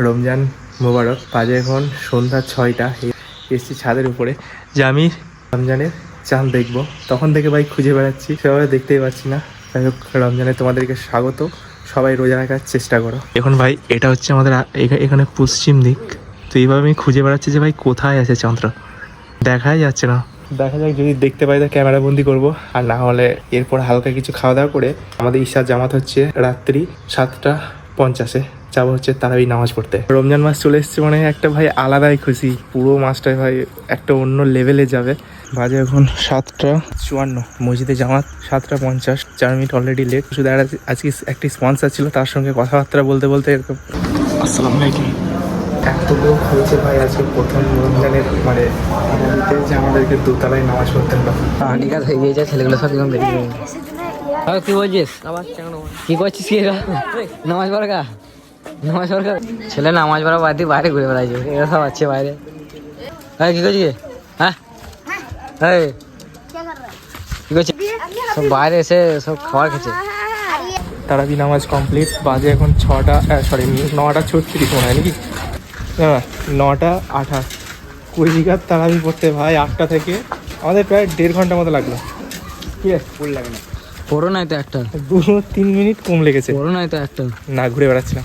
রমজান মোবারক বাজে এখন সন্ধ্যা ছয়টা। এসছি ছাদের উপরে। যে আমি রমজানের চাঁদ দেখব। তখন থেকে ভাই খুঁজে বেড়াচ্ছি। সেভাবে দেখতেই পাচ্ছি না। যাই হোক রমজানে তোমাদেরকে স্বাগত। সবাই রোজা রাখার চেষ্টা করো। এখন ভাই এটা হচ্ছে আমাদের এখানে পশ্চিম দিক। তো এইভাবে আমি খুঁজে বেড়াচ্ছি যে ভাই কোথায় আছে চন্দ্র। দেখাই যাচ্ছে না। দেখা যাক যদি দেখতে পাই তো ক্যামেরা বন্দি করব। আর না হলে এরপর হালকা কিছু খাওয়া দাওয়া করে আমাদের ঈশার জামাত হচ্ছে রাত্রি সাতটা পঞ্চাশে। যাব হচ্ছে তারাবি নামাজ পড়তে। রমজান মাস চলে এসছে মানে একটা ভাই আলাদাই খুশি। পুরো মাসটাই ভাই একটা অন্য লেভেলে যাবে। বাজে এখন সাতটা চুয়ান্ন। মসজিদে জামাত, সাতটা পঞ্চাশ। চার মিনিট অলরেডি লেট শুধু আজকে একটি স্পন্সার ছিল, তার সঙ্গে কথাবার্তা বলতে বলতে এরকম আসসালামু এত লোক হয়েছে ভাই আজকে প্রথম রমজানের মানে আগামীতে যে আমাদেরকে দোতলায় নামাজ পড়তে হবে হানিকার হয়ে গিয়েছে ছেলেগুলো সব কেমন বেরিয়ে যাবে হ্যাঁ কি বলছিস? কি করছিস কি? নামাজ পড়া নামাজ পড়া ছেলে নামাজ পড়া বাদ দিয়ে বাইরে ঘুরে বেড়াইছে এরা সব আছে বাইরে। হ্যাঁ কি করছিস? হ্যাঁ? এই, কি করছিস? সব বাইরে এসে সব খাবার খেছে তারাবি নামাজ কমপ্লিট। বাজে এখন ছটা সরি নটা ছত্রিশ মনে হয় নাকি? না, নটা আঠাশ। কুড়ি বিঘার তারাবি পড়তে ভাই আটটা থেকে আমাদের প্রায় দেড় ঘণ্টা মতো লাগল। ঠিক আছে ফুল লাগে না। পড়ো নাই তো একটা। দু তিন মিনিট কম লেগেছে। পড়ো নাই তো একটা। না ঘুরে বেড়াচ্ছিলাম।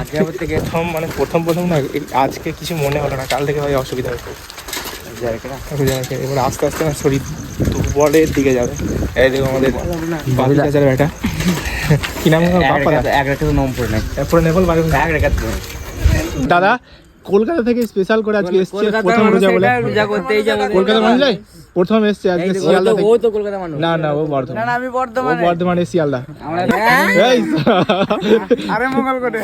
আজকে আবার থেকে প্রথম মানে প্রথম প্রথম না আজকে কিছু মনে হলো না। কাল থেকে ভাই অসুবিধা হচ্ছে এবার আস্তে আস্তে না শরীর দুর্বলের দিকে যাবে। এই দেখো আমাদের বাবু চাচার বেটা। কি নাম বাপ্পা এক রেখে তো নম পড়ে নাই। এরপরে নেপাল বাড়ি এক রেখে দাদা কলকাতা থেকে স্পেশাল করে আজকে এসছে প্রথম রোজা বলে। রোজা করতেই যাবে কলকাতা মানুষ যায় প্রথম এসছে আজকে শিয়ালদা ও তো কলকাতা মানুষ। না না ও বর্ধমান। না আমি ও বর্ধমানে বর্ধমানে শিয়ালদা। আমরা এই আরে মঙ্গল করে।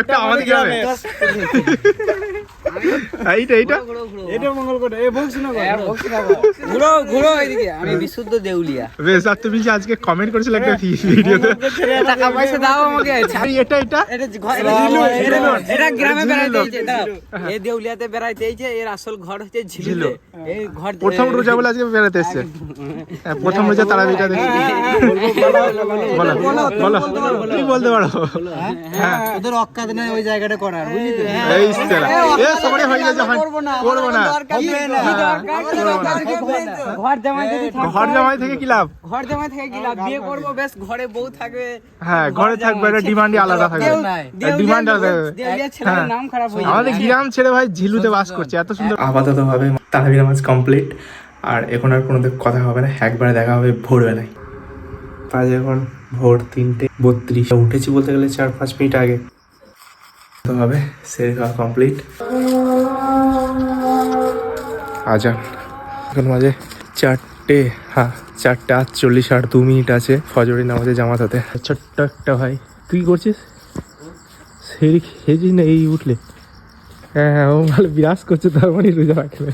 একটা আমাদের গ্রামে। এইটা এইটা? এটা মঙ্গল করে। এ হ্যাঁ, বক্সনগর ঘুরো ঘুরো এদিকে। আমি বিশুদ্ধ দেউলিয়া। বেশ আর তুমি যে আজকে কমেন্ট করেছিলে একটা ভিডিওতে। টাকা পয়সা দাও আমাকে। এটা এটা? এটা গ্রামে বেড়াইতে এই দেউলিয়াতে বেড়াইতে এইছে, এর আসল ঘর হচ্ছে ঝিলুতে এই ঘর প্রথম রোজা বলে আজকে বেড়াতে এসছে। প্রথম রোজা তারাবিটা দেখি। বলো বলো তুমি বলতে পারো। ওদের অক্কাদ নেই ওই জায়গাটা করার বুঝলি তো? এই তেলা এ সবারই হয়ে গেছে করব না ঘর জামাই যদি ঘর জামাই থেকে কি লাভ? ঘর জামাই থেকে কি লাভ? বিয়ে করব বেশ ঘরে বউ থাকবে। হ্যাঁ ঘরে থাকবে একটা ডিমান্ডই আলাদা থাকবে। ডিমান্ড আলাদা হয়ে। আমাদের গ্রাম ছেড়ে ভাই ঝিলুতে বাস করছে এত সুন্দর আপাতত ভাবে তারাবি নামাজ কমপ্লিট আর এখন আর কোনো কথা হবে না একবারে দেখা হবে ভোরবেলায়। বাজে এখন ভোর তিনটে বত্রিশ। উঠেছি বলতে গেলে চার পাঁচ মিনিট আগে। তো হবে সেরে খাওয়া কমপ্লিট আজান। এখন মাঝে চারটে হ্যাঁ চারটে আটচল্লিশ আর দু মিনিট আছে ফজরের নামাজে জামাত হতে ছোট্ট একটা ভাই। তুই করছিস? সেই খেয়েছিস না এই উঠলে। হ্যাঁ হ্যাঁ ও ভালো বিরাজ করছে তার মানে রোজা রাখলে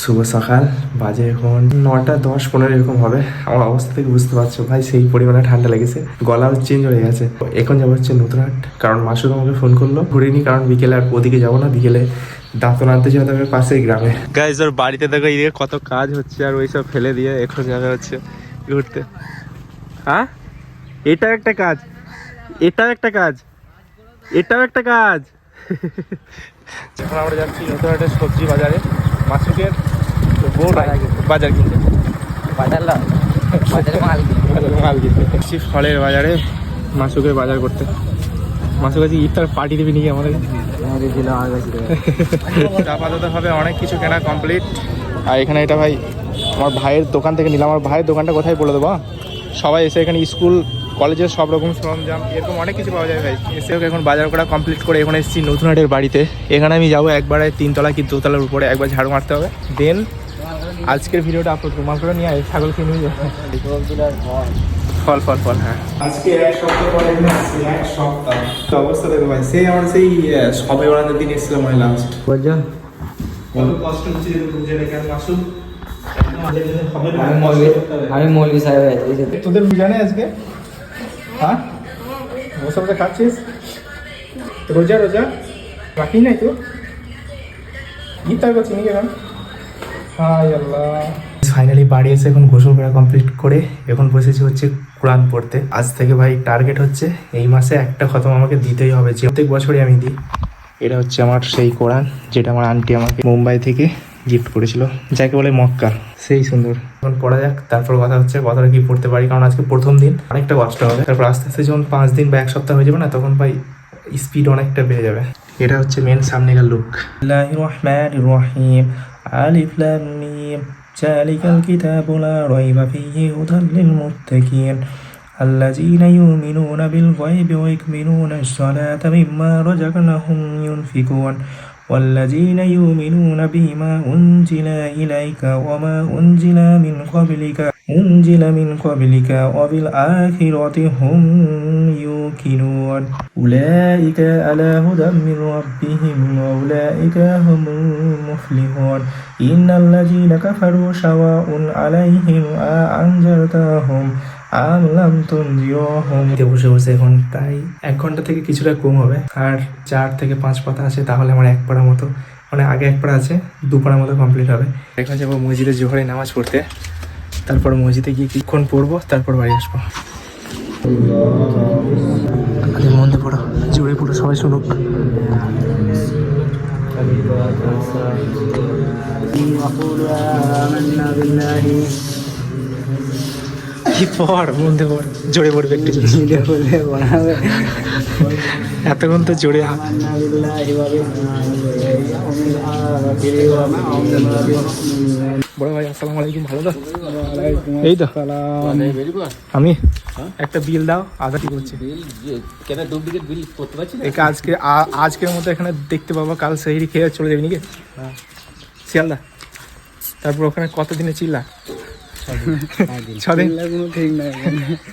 শুভ সকাল বাজে এখন নটা দশ পনেরো এরকম হবে। আমার অবস্থা থেকে বুঝতে পারছ ভাই সেই পরিমাণে ঠান্ডা লেগেছে। গলাও চেঞ্জ হয়ে গেছে। এখন যাব হচ্ছে নতুন হাট কারণ মাসুদ আমাকে ফোন করল। ঘুরিনি কারণ বিকেলে আর ওদিকে যাব না। বিকেলে দাঁতন আনতে যেতে হবে পাশেই গ্রামে। গাইজ ওর বাড়িতে দেখো এদিকে কত কাজ হচ্ছে আর ওই সব ফেলে দিয়ে এখন যাবে হচ্ছে ঘুরতে। হ্যাঁ? এটা একটা কাজ। এটাও একটা কাজ। এটাও একটা কাজ। এখন আমরা যাচ্ছি নতুন একটা সবজি বাজারে। মাসুকের বউ বাজার কিনতে। বাজার। মাল। মাল কিনতে। ফলের বাজারে মাসুকের বাজার করতে। মাসুক আজকে ইফতার পার্টি দেবে নাকি আমাদের? কাছে আপাতত ভাবে অনেক কিছু কেনা কমপ্লিট আর এখানে এটা ভাই আমার ভাইয়ের দোকান থেকে নিলাম। আমার ভাইয়ের দোকানটা কোথায় বলে দেবো সবাই এসে এখানে স্কুল কলেজের সব রকম সরঞ্জাম এরকম অনেক কিছু পাওয়া যায় ভাই। এসে এখন বাজার করা কমপ্লিট করে এখানে এসেছি নতুন হাটের বাড়িতে। এখানে আমি যাব একবারে তিনতলা কি দোতলার উপরে একবার ঝাড়ু মারতে হবে। দেন আজকের ভিডিওটা আপলোড মাল করে নিয়ে আয় ছাগল কিনে নিয়ে ফল ফল ফল হ্যাঁ। আজকে এক সপ্তাহ পরে এখানে আসছি এক সপ্তাহ। তো অবস্থা দেখো ভাই সেই আমার সেই সবে বেড়ানোর দিন এসেছিলাম মানে লাস্ট বলছো কত কষ্ট হচ্ছে যে বুঝে রেখে আর মাসুদ একদম আগে যদি হবে না, আমি মৌলবি সাহেব তোদের জানে আজকে? হ্যাঁ? ওসব তো খাচ্ছিস রোজা রোজা? বাকি নাই তো? ইফতার করছি নাকি এখন হাই আল্লাহ। ফাইনালি বাড়ি এসে এখন গোসল করা কমপ্লিট করে এখন বসেছি হচ্ছে কোরআন পড়তে। আজ থেকে ভাই টার্গেট হচ্ছে এই মাসে একটা খতম আমাকে দিতেই হবে। যে প্রত্যেক বছরই আমি দিই। এটা হচ্ছে আমার সেই কোরআন, যেটা আমার আন্টি আমাকে মুম্বাই থেকে গিফট করেছিল যাকে বলে মক্কা সেই সুন্দর এখন পড়া যাক তারপর কথা হচ্ছে কথাটা কি পড়তে পারি কারণ আজকে প্রথম দিন অনেকটা কষ্ট হবে তারপর আস্তে আস্তে যখন পাঁচ দিন বা এক সপ্তাহ হয়ে যাবে না তখন ভাই স্পিড অনেকটা বেড়ে যাবে এটা হচ্ছে মেন সামনেকার লুক রহমান রহিম আলিফ লাম মিম ذلك الكتاب لا ريب فيه هدى للمتقين الذين يؤمنون بالغيب ويكملون الصلاة مما رزقناهم ينفقون والذين يؤمنون بما أنزل إليك وما أنزل من قبلك أنزل من قبلك وبالآخرة هم يوقنون أولئك على هدى من ربهم وأولئك هم المفلحون إن الذين كفروا سواء عليهم أأنذرتهم আম লাম তুনজিরহুম বসে বসে এখন তাই এক ঘণ্টা থেকে কিছুটা কম হবে। আর চার থেকে পাঁচ পাতা আছে তাহলে আমার এক পাড়া মতো মানে আগে এক পাড়া আছে দু পাড়া মতো কমপ্লিট হবে। এখন যাব মসজিদে জোহরে নামাজ পড়তে। তারপর মসজিদে গিয়ে কিছুক্ষণ পড়ব তারপর বাড়ি আসব। মধ্যে পড়ো জোরে পড়ো সবাই শুনুক। কি মধ্যে পড় জোরে পড়বে একটু। এতক্ষণ তো জোরে বড় ভাই আসসালামু আলাইকুম ভালো তো? এই তো। আমি একটা বিল দাও আধা ঠিক হচ্ছে একে আজকে আজকের মতো এখানে দেখতে পাবো কাল সেই খেয়ে চলে যাবি নাকি? শিয়ালদা। তারপর ওখানে কত দিনে চিল্লা? ছদিন। কোনো ঠিক নাই।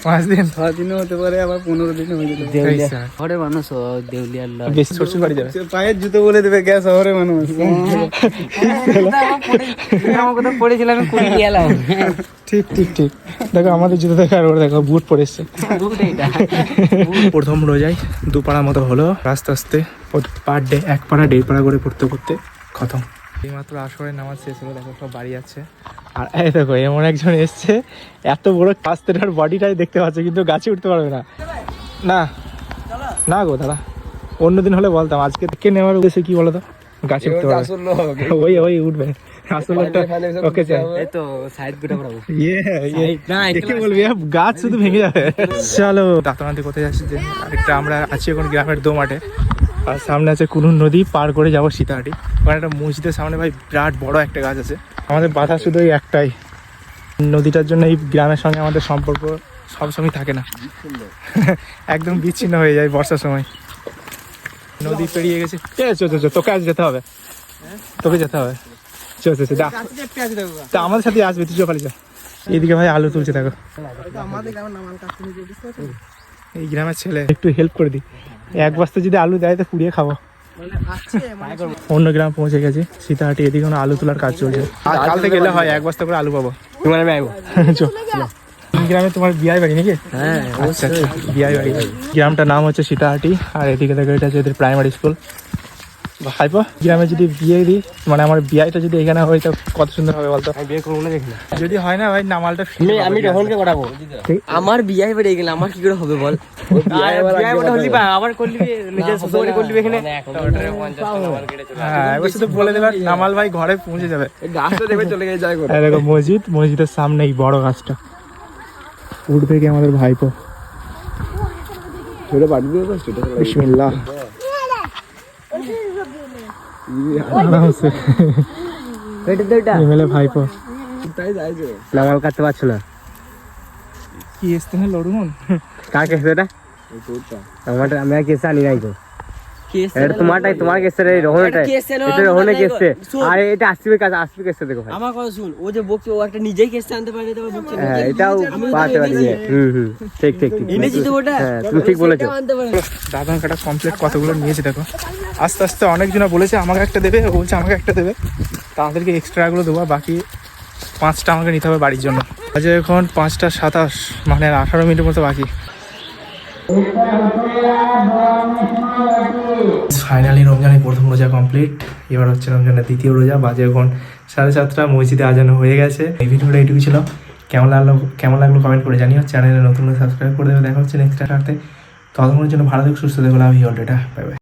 পাঁচ দিন? ছ দিনও হতে পারে আবার পনেরো দিনও হয়ে যেতে। মানুষ দেউলিয়ার বেশি শ্বশুর বাড়ি যাবে। পায়ের জুতো বলে দেবে শহরে মানুষ। আমার কথা পড়েছিলাম আমি কুড়ি দিয়ে ঠিক ঠিক ঠিক। দেখো আমাদের জুতো দেখো আর ওর দেখো বুট পরে এসছে। প্রথম রোজাই দুপাড়া মতো হলো আস্তে আস্তে পার ডে এক পাড়া দেড় পাড়া করে পড়তে পড়তে খতম। এইমাত্র আসরের নামাজ শেষ হলো দেখো সব বাড়ি আছে। আর এই দেখো এমন একজন এসছে। এত বড় কাস্তেটার বডিটাই দেখতে পাচ্ছে কিন্তু গাছে উঠতে পারবে না। না না গো দাদা অন্যদিন হলে বলতাম আজকে কে নেওয়ার উদ্দেশ্যে কি বলতো? গাছে উঠতে পারবে ওই ওই উঠবে। আসল একটা ওকে চাই এই তো সাইড গুটা পড়াবো ইয়ে ইয়ে। না, দেখে বলবি "আহ, গাছ শুধু ভেঙে যাবে। চলো দাঁতনাতে কোথায় যাচ্ছি যে? আরেকটা আমরা আছি এখন গ্রামের দোমাঠে আর সামনে আছে কুনুন নদী পার করে যাব সীতাহাটি। ওখানে একটা মসজিদের সামনে ভাই বিরাট বড় একটা গাছ আছে। আমাদের বাধা শুধু একটাই। নদীটার জন্য এই গ্রামের সঙ্গে আমাদের সম্পর্ক সবসময় থাকে না। একদম বিচ্ছিন্ন হয়ে যায় বর্ষার সময়। নদী পেরিয়ে গেছে। তোকে আজ যেতে হবে। তোকে যেতে হবে। তা আমাদের সাথে আসবে, তুই চোখালি যা। এইদিকে ভাই আলু তুলছে, দেখো। এই গ্রামের ছেলে, একটু হেল্প করে দিই এক বস্তা যদি আলু দেয়, তো পুড়িয়ে খাব। অন্য গ্রাম পৌঁছে গেছি সীতাহাটি এদিকে কোনো আলু তোলার কাজ চলছে। আর কাল থেকে গেলে হয় এক বস্তা করে আলু পাবো। তোমার আমি আইবো। গ্রামে তোমার বিয়াই বাড়ি নাকি? হ্যাঁ আচ্ছা আচ্ছা বিয়াই বাড়ি। গ্রামটার নাম হচ্ছে সীতাহাটি আর এদিকে দেখো এটা হচ্ছে এদের প্রাইমারি স্কুল ভাইপো? গ্রামে যদি বিয়ে দিই মানে আমার বিয়েটা যদি এখানে হয় তো কত সুন্দর হবে বলতো? বিয়ে করব না দেখি না। যদি হয় না ভাই নামালটা আমি আমি রহনকে করাবো আমার বিয়ে বেড়ে গেলে আমার কি করে হবে বল? এখানে? হ্যাঁ নামাল ভাই ঘরে পৌঁছে যাবে। মসজিদ মসজিদের সামনে এই বড় গাছটা। উঠবে কি আমাদের ভাইপো? বিসমিল্লাহ আরামসে এটা তো এটা এমএলএ ভাইপো। লাগাল কাটতে পারছ না। কি এসতে না লড়ুন কার কেস এটা? আমার আমি আর কেসে আনি নাই তো। এটা তোমারটাই তোমার কেসে রে রোহনটাই এটা রোহনের কেসে। আর এটা আসবে কাছে আসবে কেসে দেখো ভাই। আমার কথা শুন ও যে বকছে ও একটা নিজেই কেসে আনতে পারে তো বকছে। হ্যাঁ এটাও পাতে পারি হুম হুম ঠিক ঠিক ঠিক এনেছি তো ওটা। হ্যাঁ তুমি ঠিক বলেছ। কাটা কমপ্লিট কতগুলো নিয়েছে দেখো। আস্তে আস্তে অনেকজনা বলেছে আমাকে একটা দেবে ও বলছে আমাকে একটা দেবে। তাদেরকে এক্সট্রাগুলো দেবো বাকি পাঁচটা আমাকে নিতে হবে বাড়ির জন্য। আজ এখন পাঁচটা সাতাশ মানে আঠারো মিনিটের মতো বাকি। ফাইনালি রমজানের প্রথম রোজা কমপ্লিট এবার হচ্ছে রমজানের দ্বিতীয় রোজা, বাজে এখন সাড়ে সাতটা, মসজিদে আজানো হয়ে গেছে। এই ভিডিওটা এটুকু ছিল। কেমন লাগল কেমন লাগল কমেন্ট করে জানিও। চ্যানেলে নতুন সাবস্ক্রাইব করে দেবে। দেখা হচ্ছে নেক্সট রাতে ততক্ষণের জন্য ভালো থেকে, সুস্থ দেবে love you already bye bye